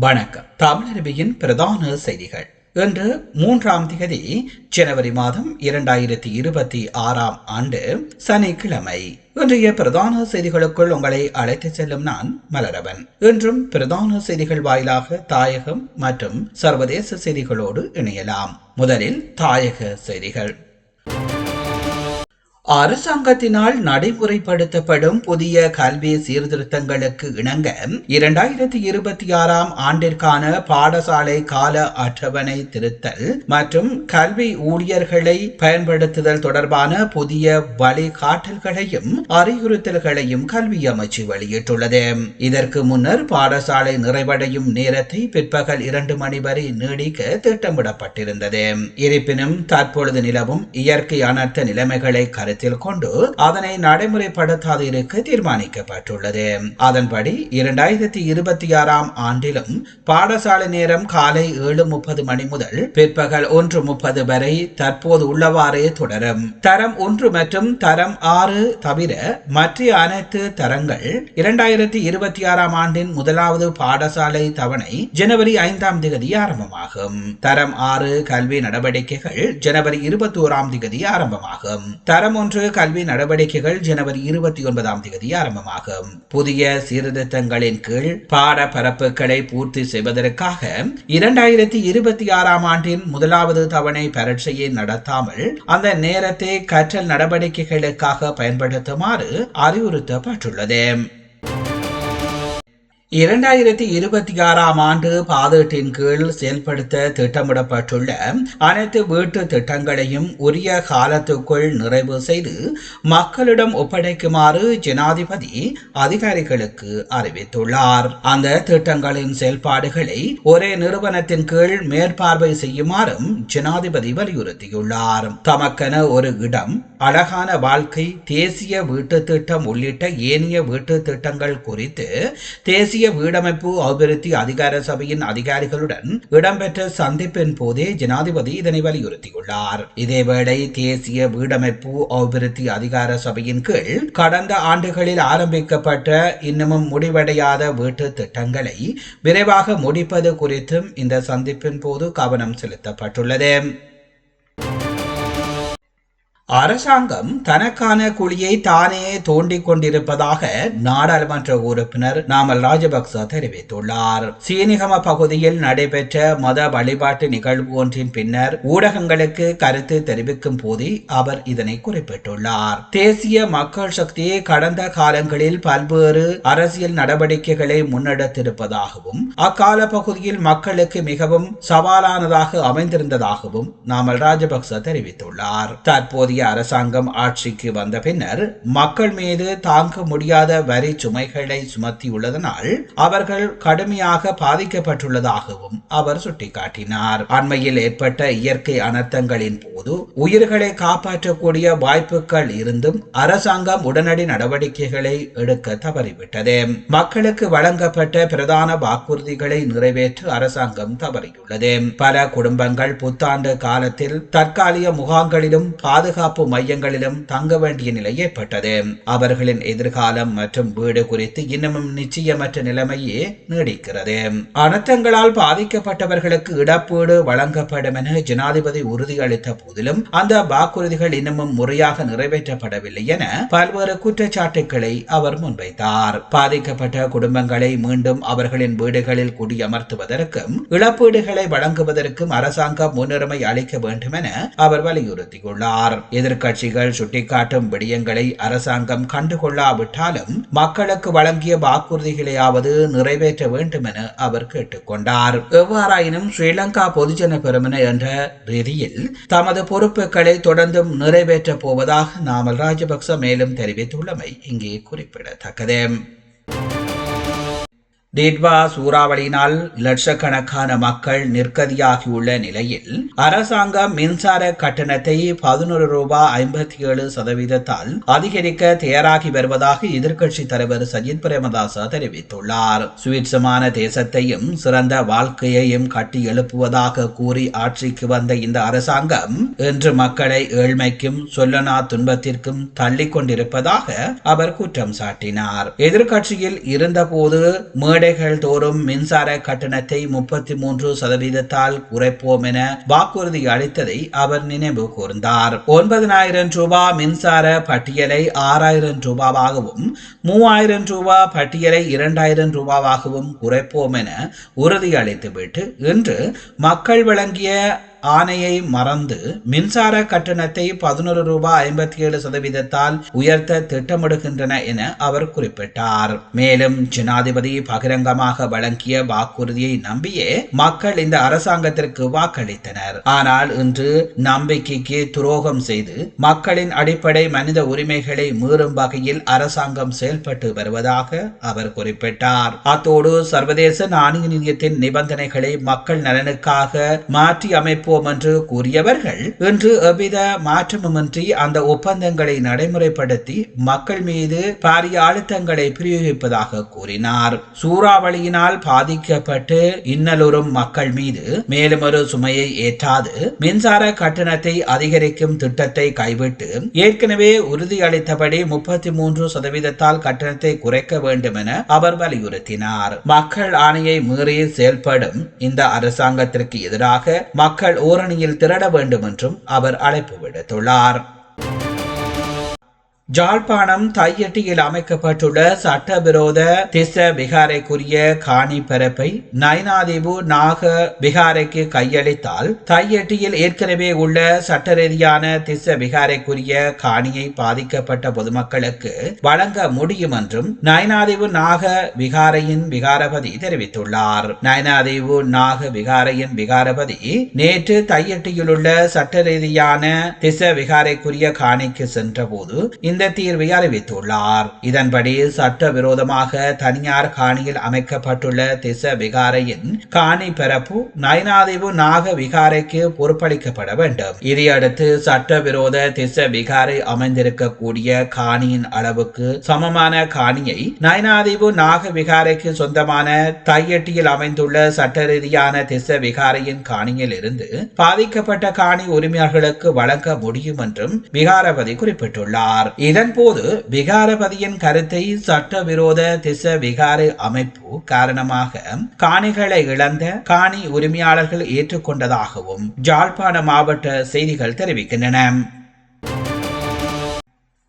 வணக்கம். தமிழரபியின் பிரதான செய்திகள். இன்று மூன்றாம் திகதி ஜனவரி மாதம் இரண்டாயிரத்தி இருபத்தி ஆறாம் ஆண்டு சனிக்கிழமை. இன்றைய பிரதான செய்திகளுக்குள் உங்களை அழைத்து செல்லும் நான் மலரவன். இன்றும் பிரதான செய்திகள் வாயிலாக தாயகம் மற்றும் சர்வதேச செய்திகளோடு இணையலாம். முதலில் தாயக செய்திகள். அரசாங்கத்தினால் நடைமுறைப்படுத்தப்படும் புதிய கல்வி சீர்திருத்தங்களுக்கு இணங்க இரண்டாயிரத்தி இருபத்தி ஆறாம் ஆண்டிற்கான பாடசாலை கால அட்டவணை திருத்தல் மற்றும் கல்வி ஊழியர்களை பயன்படுத்துதல் தொடர்பான புதிய வழிகாட்டல்களையும் அறிவுறுத்தல்களையும் கல்வி அமைச்சு வெளியிட்டுள்ளது. இதற்கு முன்னர் பாடசாலை நிறைவடையும் நேரத்தை பிற்பகல் இரண்டு மணி வரை நீடிக்க திட்டமிடப்பட்டிருந்தது. இருப்பினும் தற்பொழுது நிலவும் இயற்கை அனர்த்த நிலைமைகளை கருத்து கருத்தில் கொண்டு அதனை நடைமுறைப்படுத்தாது இருக்க தீர்மானிக்கப்பட்டுள்ளது. அதன்படி இரண்டாயிரத்தி இருபத்தி ஆறாம் ஆண்டிலும் பாடசாலை நேரம் காலை ஏழு முப்பது மணி முதல் பிற்பகல் ஒன்று முப்பது வரை தற்போது உள்ளவாறே தொடரும். தரம் ஒன்று மற்றும் தரம் ஆறு தவிர மற்ற அனைத்து தரங்கள் இரண்டாயிரத்தி இருபத்தி ஆறாம் ஆண்டின் முதலாவது பாடசாலை தவணை ஜனவரி ஐந்தாம் தேதி ஆரம்பமாகும். தரம் ஆறு கல்வி நடவடிக்கைகள் ஜனவரி இருபத்தி ஓராம் தேதி ஆரம்பமாகும். தரம் ஒன்று கல்வி நடவடிக்கைகள் ஜனவரி இருபத்தி ஒன்பதாம் தேதி ஆரம்பமாகும். புதிய சீர்திருத்தங்களின் கீழ் பாட பரப்புகளை பூர்த்தி செய்வதற்காக இரண்டாயிரத்தி இருபத்தி ஆறாம் ஆண்டின் முதலாவது தவணை பரீட்சையை நடத்தாமல் அந்த நேரத்தை கற்றல் நடவடிக்கைகளுக்காக பயன்படுத்துமாறு அறிவுறுத்தப்பட்டுள்ளது. இரண்டாயிரத்தி இருபத்தி ஆறாம் ஆண்டு பாதீட்டின் கீழ் செயல்படுத்த திட்டமிடப்பட்டுள்ள அனைத்து வீட்டு திட்டங்களையும் உரிய காலத்துக்குள் நிறைவு செய்து மக்களிடம் ஒப்படைக்குமாறு ஜனாதிபதி அதிகாரிகளுக்கு அறிவித்துள்ளார். அந்த திட்டங்களின் செயல்பாடுகளை ஒரே நிறுவனத்தின் கீழ் மேற்பார்வை செய்யுமாறும் ஜனாதிபதி வலியுறுத்தியுள்ளார். தமக்கென ஒரு இடம் அழகான வாழ்க்கை தேசிய வீட்டு திட்டம் உள்ளிட்ட ஏனைய வீட்டு திட்டங்கள் குறித்து தேசிய தேசிய வீடமைப்பு அபிவிருத்தி அதிகார சபையின் அதிகாரிகளுடன் இடம்பெற்ற சந்திப்பின் போதே ஜனாதிபதி இதனை வலியுறுத்தியுள்ளார். இதேவேளை தேசிய வீடமைப்பு அபிவிருத்தி அதிகார சபையின் கீழ் கடந்த ஆண்டுகளில் ஆரம்பிக்கப்பட்ட இன்னமும் முடிவடையாத வீட்டு திட்டங்களை விரைவாக முடிப்பது குறித்தும் இந்த சந்திப்பின் போது கவனம் செலுத்தப்பட்டுள்ளது. அரசாங்கம் தனக்கான குழியை தானே தோண்டிக் கொண்டிருப்பதாக நாடாளுமன்ற உறுப்பினர் நாமல் ராஜபக்ச தெரிவித்துள்ளார். சீனிகம பகுதியில் நடைபெற்ற மத வழிபாட்டு நிகழ்வு ஒன்றின் பின்னர் ஊடகங்களுக்கு கருத்து தெரிவிக்கும் போதே அவர் இதனை குறிப்பிட்டுள்ளார். தேசிய மக்கள் சக்தி கடந்த காலங்களில் பல்வேறு அரசியல் நடவடிக்கைகளை முன்னெடுத்திருப்பதாகவும் அக்கால பகுதியில் மக்களுக்கு மிகவும் சவாலானதாக அமைந்திருந்ததாகவும் நாமல் ராஜபக்ச தெரிவித்துள்ளார். தற்போதைய புதிய அரசாங்கம் ஆட்சிக்கு வந்த பின்னர் மக்கள் மீது தாங்க முடியாத வரி சுமைகளை சுமத்தியுள்ளதனால் அவர்கள் கடுமையாக பாதிக்கப்பட்டுள்ளதாகவும் அவர் சுட்டிக்காட்டினார். அண்மையில் ஏற்பட்ட இயற்கை அனர்த்தங்களின் போது உயிர்களை காப்பாற்றக்கூடிய வாய்ப்புகள் இருந்தும் அரசாங்கம் உடனடி நடவடிக்கைகளை எடுக்க தவறிவிட்டது. மக்களுக்கு வழங்கப்பட்ட பிரதான வாக்குறுதிகளை நிறைவேற்ற அரசாங்கம் தவறியுள்ளது. பல குடும்பங்கள் புத்தாண்டு காலத்தில் தற்காலிக முகாம்களிலும் பாதுகாப்பு பாதுகாப்பு மையங்களிலும் தங்க வேண்டிய நிலை ஏற்பட்டது. அவர்களின் எதிர்காலம் மற்றும் வீடு குறித்து இன்னமும் நிச்சயமற்ற நிலைமையே நீடிக்கிறது. அனர்த்தங்களால் பாதிக்கப்பட்டவர்களுக்கு இடப்பீடு வழங்கப்படும் என ஜனாதிபதி உறுதியளித்த போதிலும் அந்த வாக்குறுதிகள் இன்னமும் முறையாக நிறைவேற்றப்படவில்லை என பல்வேறு குற்றச்சாட்டுகளை அவர் முன்வைத்தார். பாதிக்கப்பட்ட குடும்பங்களை மீண்டும் அவர்களின் வீடுகளில் குடியமர்த்துவதற்கும் இழப்பீடுகளை வழங்குவதற்கும் அரசாங்கம் முன்னுரிமை அளிக்க வேண்டும் என அவர் வலியுறுத்தியுள்ளார். எதிர்க்கட்சிகள் சுட்டிக்காட்டும் விடயங்களை அரசாங்கம் கண்டுகொள்ளாவிட்டாலும் மக்களுக்கு வழங்கிய வாக்குறுதிகளையாவது நிறைவேற்ற வேண்டும் என அவர் கேட்டுக்கொண்டார். எவ்வாறாயினும் ஸ்ரீலங்கா பொதுஜன பெருமன என்ற ரீதியில் தமது பொறுப்புகளை தொடர்ந்தும் நிறைவேற்றப் போவதாக நாமல் ராஜபக்ச மேலும் தெரிவித்துள்ளமை இங்கே குறிப்பிடத்தக்கது. டேட்வா சூறாவளியினால் லட்சக்கணக்கான மக்கள் நிற்கதியாகியுள்ள நிலையில் அரசாங்கம் மின்சார கட்டணத்தை பதினொரு ரூபாய் ஐம்பத்தி ஏழு சதவீதத்தால் அதிகரிக்க தயாராகி வருவதாக எதிர்க்கட்சி தலைவர் சஜித் பிரேமதாச தெரிவித்துள்ளார். சுவிட்சமான தேசத்தையும் சிறந்த வாழ்க்கையையும் கட்டி எழுப்புவதாக கூறி ஆட்சிக்கு வந்த இந்த அரசாங்கம் இன்று மக்களை ஏழ்மைக்கும் சொல்லனா துன்பத்திற்கும் தள்ளிக் கொண்டிருப்பதாக அவர் குற்றம் சாட்டினார். எதிர்க்கட்சியில் இருந்தபோது மேடைகள் தோறும் மின்சார கட்டணத்தை முப்பத்தி மூன்று சதவீதத்தால் குறைப்போம் என வாக்குறுதி அளித்ததை அவர் நினைவு கூர்ந்தார். ஒன்பதனாயிரம் ரூபாய் மின்சார பட்டியலை ஆறாயிரம் ரூபாவாகவும் மூவாயிரம் ரூபாய் பட்டியலை இரண்டாயிரம் ரூபாவாகவும் குறைப்போம் என உறுதியளித்துவிட்டு இன்று மக்கள் வழங்கிய ஆணையை மறந்து மின்சார கட்டணத்தை பதினொரு ரூபாய் ஐம்பத்தி ஏழு சதவீதத்தால் உயர்த்த திட்டமிடுகின்றன என அவர் குறிப்பிட்டார். மேலும் ஜனாதிபதி பகிரங்கமாக வழங்கிய வாக்குறுதியை நம்பியே மக்கள் இந்த அரசாங்கத்திற்கு வாக்களித்தனர். ஆனால் இன்று நம்பிக்கைக்கு துரோகம் செய்து மக்களின் அடிப்படை மனித உரிமைகளை மீறும் வகையில் அரசாங்கம் செயல்பட்டு வருவதாக அவர் குறிப்பிட்டார். அத்தோடு சர்வதேச நாணய நிதியத்தின் நிபந்தனைகளை மக்கள் நலனுக்காக மாற்றி அமைப்பு வைப்போம் என்று கூறியவர்கள் இன்று எவ்வித மாற்றமுமின்றி அந்த ஒப்பந்தங்களை நடைமுறைப்படுத்தி மக்கள் மீது பாரிய அழுத்தங்களை பிரயோகிப்பதாக கூறினார். சூறாவளியினால் பாதிக்கப்பட்டு இன்னலுறும் மக்கள் மீது மேலும் ஒரு சுமையை ஏற்றாது. மின்சார கட்டணத்தை அதிகரிக்கும் திட்டத்தை கைவிட்டு ஏற்கனவே உறுதியளித்தபடி முப்பத்தி மூன்று சதவீதத்தால் கட்டணத்தை குறைக்க வேண்டும் என அவர் வலியுறுத்தினார். மக்கள் ஆணையை மீறி செயல்படும் இந்த அரசாங்கத்திற்கு எதிராக மக்கள் ஓரணியில் திரட வேண்டும் என்றும் அவர் அழைப்பு விடுத்துள்ளார். ஜாழ்ப்பாணம் தையட்டியில் அமைக்கப்பட்டுள்ள சட்டவிரோத திச விகாரைக்குரிய காணி பரப்பை நைனாதீவு நாக விகாரைக்கு கையளித்தால் தையட்டியில் ஏற்கனவே உள்ள சட்ட ரீதியான திச விகாரைக்குரிய காணியை பாதிக்கப்பட்ட பொதுமக்களுக்கு வழங்க முடியும் என்றும் நயனாதீவு நாக விகாரையின் விகாரபதி தெரிவித்துள்ளார். நயனாதீவு நாக விகாரையின் விகாரபதி நேற்று தையட்டியில் உள்ள சட்ட ரீதியான திச விகாரைக்குரிய காணிக்கு சென்றபோது இந்த இந்த தீர்வை அறிவித்துள்ளார். இதன்படி சட்டவிரோதமாக தனியார் காணியில் அமைக்கப்பட்டுள்ள திச விகாரையின் காணி பரப்பு நயனாதீவு நாக விகாரைக்கு பொறுப்பளிக்கப்பட வேண்டும். இதையடுத்து சட்டவிரோத திச விகாரை அமைந்திருக்கக்கூடிய காணியின் அளவுக்கு சமமான காணியை நயனாதீவு நாக விகாரைக்கு சொந்தமான தையட்டியில் அமைந்துள்ள சட்ட ரீதியான திச விகாரையின் காணியில் இருந்து பாதிக்கப்பட்ட காணி உரிமையாளர்களுக்கு வழங்க முடியும் என்றும் விகாரபதி குறிப்பிட்டுள்ளார். இதன்போது விகாரபதியின் கருத்தை சட்டவிரோத திச விகார அமைப்பு காரணமாக காணிகளை இழந்த காணி உரிமையாளர்கள் ஏற்றுக்கொண்டதாகவும் ஜாழ்ப்பாண மாவட்ட செய்திகள் தெரிவிக்கின்றன.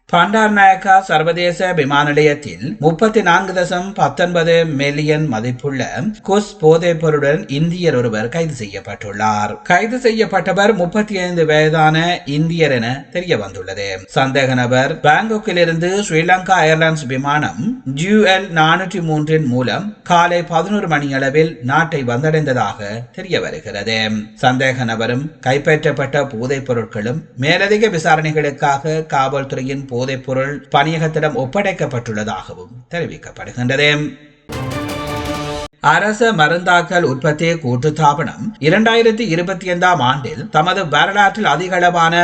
பண்டார் நாயக்கா சர்வதேச விமான நிலையத்தில் முப்பத்தி நான்கு தசம் பத்தொன்பது மில்லியன் மதிப்புள்ள குஸ் போதைப் பொருளுடன் இந்தியர் ஒருவர் கைது செய்யப்பட்டுள்ளார். கைது செய்யப்பட்டவர் முப்பத்தி ஐந்து வயதான இந்தியர் என தெரிய வந்துள்ளது சந்தேக நபர் பாங்காக்கில் இருந்து ஸ்ரீலங்கா ஏர்லைன்ஸ் விமானம் ஜூஎல் நானூற்றி மூன்றின் மூலம் காலை பதினோரு மணி அளவில் நாட்டை வந்தடைந்ததாக தெரிய வருகிறது சந்தேக நபரும் கைப்பற்றப்பட்ட போதைப் பொருட்களும் மேலதிக விசாரணைகளுக்காக காவல்துறையின் போதைப்பொருள் பணியகத்திடம் ஒப்படைக்கப்பட்டுள்ளதாகவும் தெரிவிக்கப்படுகின்றது அரச மருந்தாக்கல் உற்பத்தி கூட்டுத்தாபனம் இரண்டாயிரத்தி இருபத்தி ஐந்தாம் ஆண்டில் தமது வரலாற்றில் அதிகளவான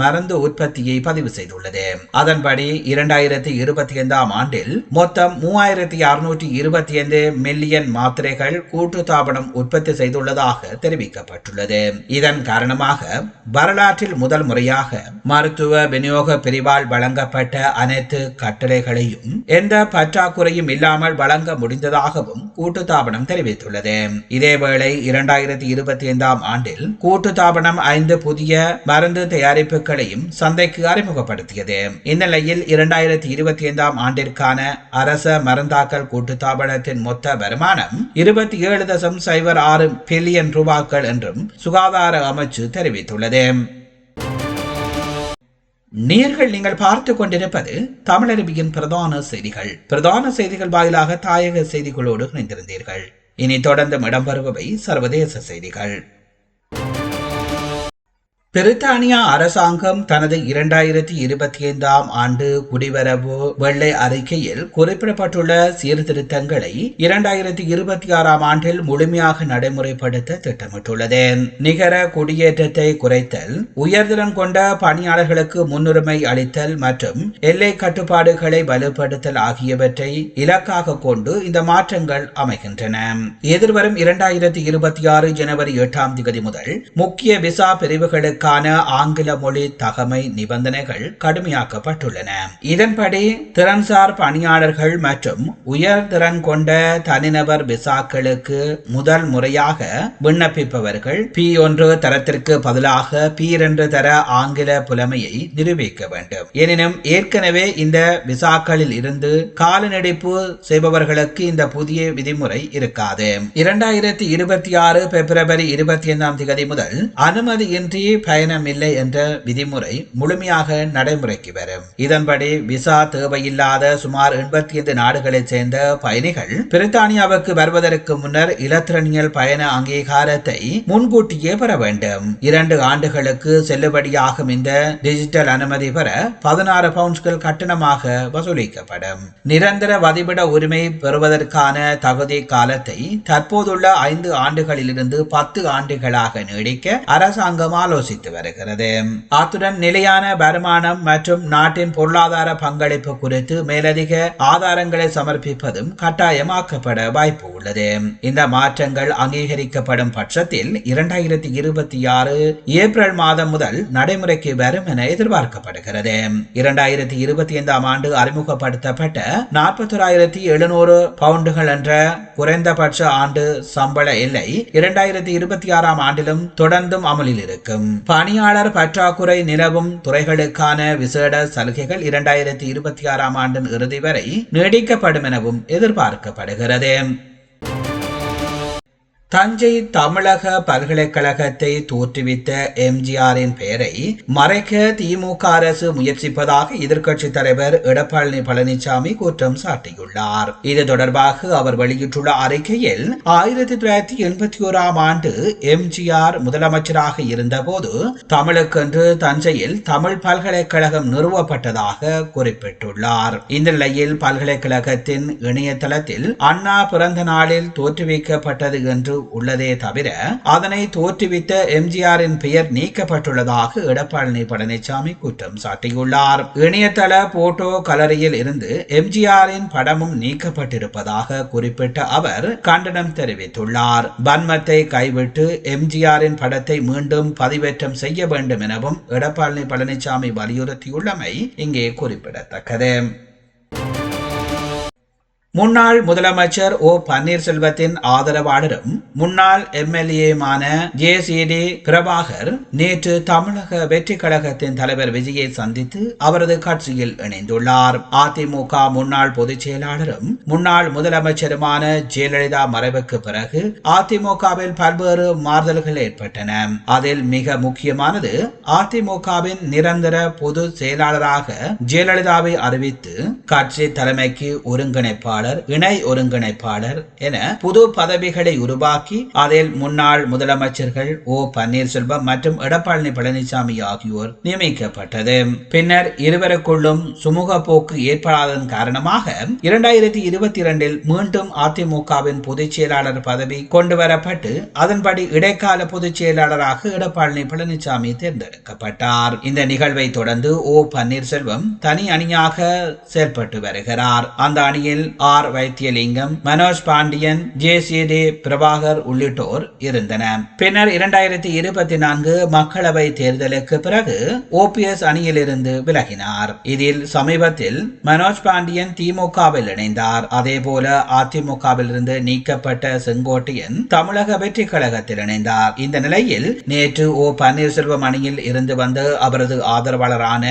மருந்து உற்பத்தியை பதிவு செய்துள்ளது. அதன்படி இரண்டாயிரத்தி இருபத்தி ஐந்தாம் ஆண்டில் மொத்தம் மூவாயிரத்தி அறுநூற்றி இருபத்தி ஐந்து மில்லியன் மாத்திரைகள் கூட்டுத்தாபனம் உற்பத்தி செய்துள்ளதாக தெரிவிக்கப்பட்டுள்ளது. இதன் காரணமாக வரலாற்றில் முதல் முறையாக மருத்துவ விநியோக பிரிவால் வழங்கப்பட்ட அனைத்து கட்டளைகளையும் எந்த பற்றாக்குறையும் இல்லாமல் வழங்க முடிந்ததாகவும் கூட்டுத்தாபனம் தெரிவித்துள்ளது. இதேவேளை இரண்டாயிரத்தி இருபத்தி ஐந்தாம் ஆண்டில் கூட்டுத்தாபனம் ஐந்து புதிய மருந்து தயாரிப்புகளையும் சந்தைக்கு அறிமுகப்படுத்தியது. இந்நிலையில் இரண்டாயிரத்தி இருபத்தி ஐந்தாம் ஆண்டிற்கான அரச மருந்தாக்கல் கூட்டுத்தாபனத்தின் மொத்த வருமானம் இருபத்தி ஏழு தசம் சைபர் ஆறு பில்லியன் ரூபாய்கள் என்றும் சுகாதார அமைச்சு தெரிவித்துள்ளது. நேர்கள் நீங்கள் பார்த்து கொண்டிருப்பது தமிழருவியின் பிரதான செய்திகள். பிரதான செய்திகள் வாயிலாக தாயக செய்திகளோடு இணைந்திருந்தீர்கள். இனி தொடர்ந்து இடம்பெறுபவை சர்வதேச செய்திகள். பிரித்தானியா அரசாங்கம் தனது இரண்டாயிரத்தி இருபத்தி ஐந்தாம் ஆண்டு குடிவரவு வெள்ளை அறிக்கையில் குறிப்பிடப்பட்டுள்ள சீர்திருத்தங்களை இரண்டாயிரத்தி இருபத்தி ஆறாம் ஆண்டில் முழுமையாக நடைமுறைப்படுத்த திட்டமிட்டுள்ளது. நிகர குடியேற்றத்தை குறைத்தல் உயர்திறன் கொண்ட பணியாளர்களுக்கு முன்னுரிமை அளித்தல் மற்றும் எல்லை கட்டுப்பாடுகளை வலுப்படுத்தல் ஆகியவற்றை இலக்காக கொண்டு இந்த மாற்றங்கள் அமைகின்றன. எதிர்வரும் இரண்டாயிரத்தி இருபத்தி ஆறு ஜனவரி எட்டாம் தேதி முதல் முக்கிய விசா பிரிவுகளுக்கு துறைகளுக்கான ஆங்கில மொழி தகமை நிபந்தனைகள் கடுமையாக்கப்பட்டுள்ளன. இதன்படி திறன்சார் பணியாளர்கள் மற்றும் உயர் திறன் கொண்ட தனிநபர் விசாக்களுக்கு முதல் முறையாக விண்ணப்பிப்பவர்கள் பி ஒன்று தரத்திற்கு பதிலாக பி இரண்டு தர ஆங்கில புலமையை நிரூபிக்க வேண்டும். எனினும் ஏற்கனவே இந்த விசாக்களில் இருந்து காலநடிப்பு செய்பவர்களுக்கு இந்த புதிய விதிமுறை இருக்காது. இரண்டாயிரத்தி இருபத்தி ஆறு பிப்ரவரி இருபத்தி ஐந்தாம் தேதி முதல் அனுமதியின்றி பயணம் இல்லை என்ற விதிமுறை முழுமையாக நடைமுறைக்கு வரும். இதன்படி விசா தேவையில்லாத சுமார் எண்பத்தி ஐந்து நாடுகளைச் சேர்ந்த பயணிகள் பிரித்தானியாவுக்கு வருவதற்கு முன்னர் இலத்திரனியல் பயண அங்கீகாரத்தை முன்கூட்டியே பெற வேண்டும். இரண்டு ஆண்டுகளுக்கு செல்லுபடியாகும் இந்த டிஜிட்டல் அனுமதி பெற பதினாறு பவுண்ட்ஸ்கள் கட்டணமாக வசூலிக்கப்படும். நிரந்தர வதிவிட உரிமை பெறுவதற்கான தகுதி காலத்தை தற்போதுள்ள ஐந்து ஆண்டுகளிலிருந்து பத்து ஆண்டுகளாக நீடிக்க அரசாங்கம் ஆலோசித்து வருகிறது. அத்துடன் நிலையான வருமானம் மற்றும் நாட்டின் பொருளாதார பங்களிப்பு குறித்து மேலதிக ஆதாரங்களை சமர்ப்பிப்பதும் கட்டாயமாக்கப்பட வாய்ப்பு உள்ளது. இந்த மாற்றங்கள் அங்கீகரிக்கப்படும் பட்சத்தில் இரண்டாயிரத்தி இருபத்தி ஆறு ஏப்ரல் மாதம் முதல் நடைமுறைக்கு வரும் என எதிர்பார்க்கப்படுகிறது. இரண்டாயிரத்தி இருபத்தி ஐந்தாம் ஆண்டு அறிமுகப்படுத்தப்பட்ட நாற்பத்தோராயிரத்தி எழுநூறு பவுண்டுகள் என்ற குறைந்தபட்ச ஆண்டு சம்பள எல்லை இரண்டாயிரத்தி இருபத்தி ஆறாம் ஆண்டிலும் தொடர்ந்தும் அமலில் இருக்கும். பணியாளர் பற்றாக்குறை நிலவும் துறைகளுக்கான விசேட சலுகைகள் இரண்டாயிரத்தி இருபத்தி ஆறாம் ஆண்டின் இறுதி வரை நீடிக்கப்படும் எனவும் எதிர்பார்க்கப்படுகிறது. தஞ்சை தமிழக பல்கலைக்கழகத்தை தோற்றுவித்த எம்ஜிஆரின் பெயரை மறைக்க திமுக அரசு முயற்சிப்பதாக எதிர்க்கட்சி தலைவர் எடப்பாடி பழனிசாமி குற்றம் சாட்டியுள்ளார். இது தொடர்பாக அவர் வெளியிட்டுள்ள அறிக்கையில் ஆயிரத்தி தொள்ளாயிரத்தி எண்பத்தி ஓராம் ஆண்டு எம்ஜிஆர் முதலமைச்சராக இருந்தபோது தமிழுக்கென்று தஞ்சையில் தமிழ் பல்கலைக்கழகம் நிறுவப்பட்டதாக குறிப்பிட்டுள்ளார். இந்த நிலையில் பல்கலைக்கழகத்தின் இணையதளத்தில் அண்ணா பிறந்த நாளில் தோற்றுவிக்கப்பட்டது என்று உள்ளதே தவிர அதனை தோற்றுவித்த எம்ஜிஆரின் பெயர் நீக்கப்பட்டுள்ளதாக எடப்பாடி பழனிசாமி குற்றம் சாட்டியுள்ளார். இணையதள போட்டோ கலரியில் இருந்து எம்ஜிஆரின் படமும் நீக்கப்பட்டிருப்பதாக குறிப்பிட்ட அவர் கண்டனம் தெரிவித்துள்ளார். பன்மத்தை கைவிட்டு எம்ஜிஆரின் படத்தை மீண்டும் பதிவேற்றம் செய்ய வேண்டும் எனவும் எடப்பாடி பழனிசாமி வலியுறுத்தியுள்ளமை இங்கே குறிப்பிடத்தக்கது. முன்னாள் முதலமைச்சர் ஓ பன்னீர்செல்வத்தின் ஆதரவாளரும் முன்னாள் எம்எல்ஏமான ஜே சி டி பிரபாகர் நேற்று தமிழக வெற்றி கழகத்தின் தலைவர் விஜயை சந்தித்து அவரது கட்சியில் இணைந்துள்ளார். அதிமுக முன்னாள் பொதுச் செயலாளரும் முன்னாள் முதலமைச்சருமான ஜெயலலிதா மறைவுக்கு பிறகு அதிமுகவில் பல்வேறு மாறுதல்கள் ஏற்பட்டன. அதில் மிக முக்கியமானது அதிமுகவின் நிரந்தர பொது செயலாளராக ஜெயலலிதாவை அறிவித்து கட்சி தலைமைக்கு ஒருங்கிணைப்பார் ஒருங்கிணைப்பாளர் இணை ஒருங்கிணைப்பாளர் என புது பதவிகளை உருவாக்கி அதில் முன்னாள் முதலமைச்சர்கள் ஓ பன்னீர்செல்வம் மற்றும் எடப்பாடி பழனிசாமி ஆகியோர் நியமிக்கப்பட்டது. பின்னர் இருவருக்குள்ளும் சுமூக போக்கு ஏற்படாததன் காரணமாக இரண்டாயிரத்தி இருபத்தி இரண்டில் மீண்டும் அதிமுகவின் பொதுச் செயலாளர் பதவி கொண்டுவரப்பட்டு அதன்படி இடைக்கால பொதுச் செயலாளராக எடப்பாடி பழனிசாமி தேர்ந்தெடுக்கப்பட்டார். இந்த நிகழ்வை தொடர்ந்து ஓ பன்னீர்செல்வம் தனி அணியாக செயல்பட்டு வருகிறார். அந்த அணியில் R Vaithilingam Manoj Pandian J C D Prabhakar உள்ளிட்டோர் இருந்தனர். பின்னர் இரண்டாயிரத்தி இருபத்தி நான்கு மக்களவை தேர்தலுக்கு பிறகு ஓபிஎஸ் அணியிலிருந்து விலகினார். இதில் சமீபத்தில் மனோஜ் பாண்டியன் திமுகவில் இணைந்தார். அதே போல அதிமுகவில் இருந்து நீக்கப்பட்ட செங்கோட்டையன் தமிழக வெற்றி கழகத்தில் இணைந்தார். இந்த நிலையில் நேற்று ஓ பன்னீர்செல்வம் அணியில் இருந்து வந்து அவரது ஆதரவாளரான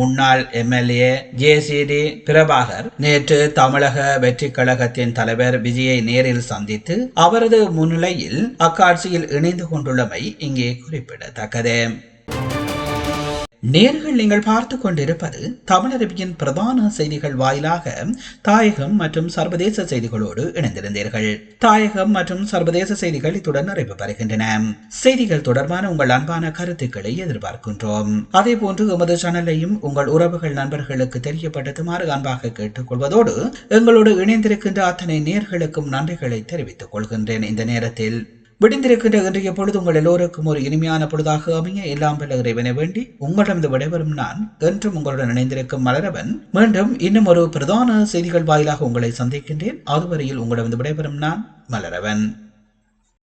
முன்னாள் MLA J C D Prabhakar நேற்று தமிழக வெற்றி கழகத்தின் தலைவர் விஜயை நேரில் சந்தித்து அவரது முன்னிலையில் அக்காட்சியில் இணைந்து கொண்டுள்ளமை இங்கே குறிப்பிடத்தக்கது. நேர்கள் நீங்கள் பார்த்து கொண்டிருப்பது தமிழரபியின் பிரதான செய்திகள் வாயிலாக தாயகம் மற்றும் சர்வதேச செய்திகளோடு இணைந்திருந்தீர்கள். தாயகம் மற்றும் சர்வதேச செய்திகள் இத்துடன் நிறைவு பெறுகின்றன. செய்திகள் தொடர்பான உங்கள் அன்பான கருத்துக்களை எதிர்பார்க்கின்றோம். அதே போன்று எமது சேனலையும் உங்கள் உறவுகள் நண்பர்களுக்கு தெரியப்படுத்துமாறு அன்பாக கேட்டுக்கொள்வதோடு எங்களோடு இணைந்திருக்கின்ற அத்தனை நேர்களுக்கும் நன்றிகளை தெரிவித்துக் கொள்கின்றேன். இந்த நேரத்தில் விடிந்திருக்கின்ற இன்றைய பொழுது உங்கள் எல்லோருக்கும் ஒரு இனிமையான பொழுதாக அமைய எல்லாம் பல இறைவனை வேண்டி உங்களிடமிருந்து விடைபெறும் நான் என்றும் உங்களுடன் இணைந்திருக்கும் மலரவன். மீண்டும் இன்னும் ஒரு பிரதான செய்திகள் வாயிலாக உங்களை சந்திக்கின்றேன். அதுவரையில் உங்களிடமிருந்து விடைபெறும் நான் மலரவன்.